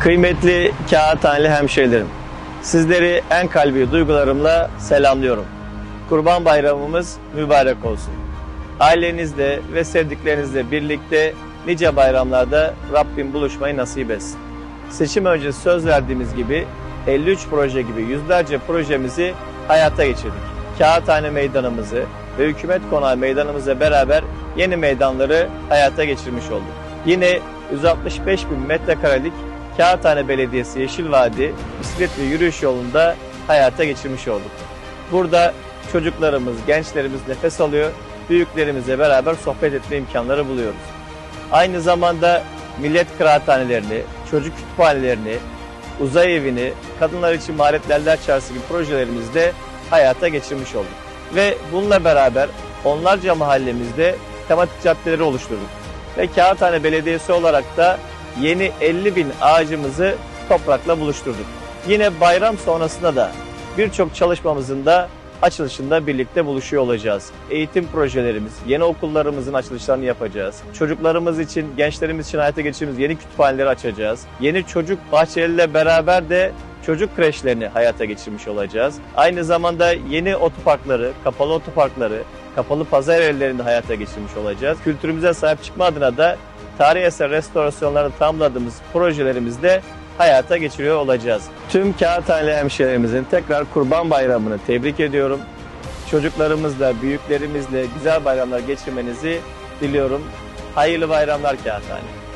Kıymetli Kağıthaneli hemşehrilerim, sizleri en kalbi duygularımla selamlıyorum. Kurban Bayramımız mübarek olsun. Ailenizle ve sevdiklerinizle birlikte nice bayramlarda Rabbim buluşmayı nasip etsin. Seçim öncesi söz verdiğimiz gibi 53 proje gibi yüzlerce projemizi hayata geçirdik. Kağıthane meydanımızı ve hükümet konağı meydanımızla beraber yeni meydanları hayata geçirmiş olduk. Yine 165 bin metrekarelik Kağıthane Belediyesi Yeşil Vadi bisiklet ve yürüyüş yolunda hayata geçirmiş olduk. Burada çocuklarımız, gençlerimiz nefes alıyor, büyüklerimizle beraber sohbet etme imkanları buluyoruz. Aynı zamanda millet kıraathanelerini, çocuk kütüphanelerini, uzay evini, kadınlar için maharetlerler çarşı gibi projelerimizde de hayata geçirmiş olduk. Ve bununla beraber onlarca mahallemizde tematik caddeleri oluşturduk. Ve Kağıthane Belediyesi olarak da yeni 50 bin ağacımızı toprakla buluşturduk. Yine bayram sonrasında da birçok çalışmamızın da açılışında birlikte buluşuyor olacağız. Eğitim projelerimiz, yeni okullarımızın açılışlarını yapacağız. Çocuklarımız için, gençlerimiz için hayata geçirdiğimiz yeni kütüphaneleri açacağız. Yeni çocuk bahçeleriyle beraber de çocuk kreşlerini hayata geçirmiş olacağız. Aynı zamanda yeni otoparkları, kapalı otoparkları, kapalı pazar yerlerini hayata geçirmiş olacağız. Kültürümüze sahip çıkma adına da tarihi eser restorasyonlarını tamamladığımız projelerimizde hayata geçiriyor olacağız. Tüm Kağıthane hemşehrilerimizin tekrar Kurban Bayramı'nı tebrik ediyorum. Çocuklarımızla, büyüklerimizle güzel bayramlar geçirmenizi diliyorum. Hayırlı bayramlar Kağıthane.